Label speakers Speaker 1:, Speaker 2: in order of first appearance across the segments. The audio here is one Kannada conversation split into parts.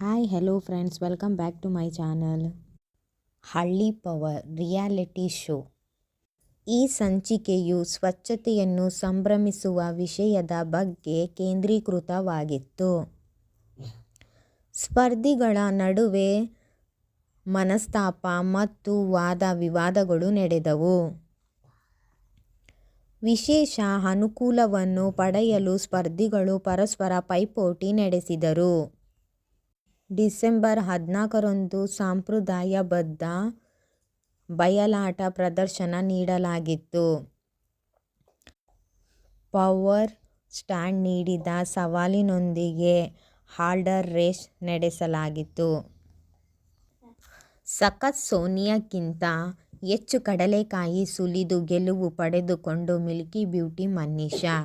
Speaker 1: Hi hello friends welcome back to my channel ಹಳ್ಳಿ ಪವರ್ ರಿಯಾಲಿಟಿ ಶೋ ಈ ಸಂಚಿಕೆಯು ಸ್ವಚ್ಛತೆಯನ್ನು ಸಂಭ್ರಮಿಸುವ ವಿಷಯದ ಬಗ್ಗೆ ಕೇಂದ್ರೀಕೃತವಾಗಿತ್ತು. ಸ್ಪರ್ಧಿಗಳ ನಡುವೆ ಮನಸ್ತಾಪ ಮತ್ತು ವಾದ ವಿವಾದಗಳು ನಡೆದವು. ವಿಶೇಷ ಅನುಕೂಲವನ್ನು ಪಡೆಯಲು ಸ್ಪರ್ಧಿಗಳು ಪರಸ್ಪರ ಪೈಪೋಟಿ ನಡೆಸಿದರು. ಡಿಸೆಂಬರ್ ಹದಿನಾಲ್ಕರಂದು ಸಂಪ್ರದಾಯಬದ್ಧ ಬಯಲಾಟ ಪ್ರದರ್ಶನ ನೀಡಲಾಗಿತ್ತು. ಪವರ್ ಸ್ಟ್ಯಾಂಡ್ ನೀಡಿದ ಸವಾಲಿನೊಂದಿಗೆ ಹಾಲ್ಡರ್ ರೇಸ್ ನಡೆಸಲಾಗಿತ್ತು. ಸಖತ್ ಸೋನಿಯಾಕ್ಕಿಂತ ಹೆಚ್ಚು ಕಡಲೆಕಾಯಿ ಸುಲಿದು ಗೆಲುವು ಪಡೆದುಕೊಂಡು milky beauty Manisha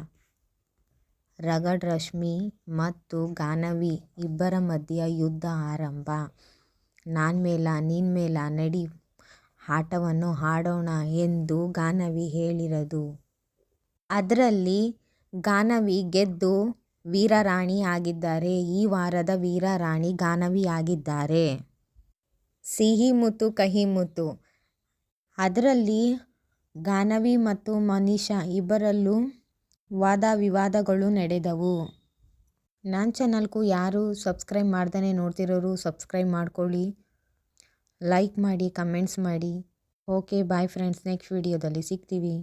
Speaker 1: rugged Rashmi ಮತ್ತು ಗಾನವಿ ಇಬ್ಬರ ಮಧ್ಯೆ ಯುದ್ಧ ಆರಂಭ. ನಾನ್ ಮೇಲ, ನೀನ್ ಮೇಲ ನಡಿ, ಆಟವನ್ನು ಹಾಡೋಣ ಎಂದು ಗಾನವಿ ಹೇಳಿರದು. ಅದರಲ್ಲಿ ಗಾನವಿ ಗೆದ್ದು ವೀರರಾಣಿ ಆಗಿದ್ದಾರೆ. ಈ ವಾರದ ವೀರರಾಣಿ ಗಾನವಿ ಆಗಿದ್ದಾರೆ. ಸಿಹಿ ಮುತ್ತು, ಕಹಿ ಮುತ್ತು. ಅದರಲ್ಲಿ ಗಾನವಿ ಮತ್ತು ಮನೀಷಾ ಇಬ್ಬರಲ್ಲೂ ವಾದ ವಿವಾದಗಳು ನಡೆದವು. ನನ್ನ ಚಾನಲ್ಗೂ ಯಾರು ಸಬ್ಸ್ಕ್ರೈಬ್ ಮಾಡ್ದೇ ನೋಡ್ತಿರೋರು ಸಬ್ಸ್ಕ್ರೈಬ್ ಮಾಡ್ಕೊಳ್ಳಿ. ಲೈಕ್ ಮಾಡಿ, ಕಮೆಂಟ್ಸ್ ಮಾಡಿ. Okay, bye friends. ನೆಕ್ಸ್ಟ್ ವಿಡಿಯೋದಲ್ಲಿ ಸಿಗ್ತೀವಿ.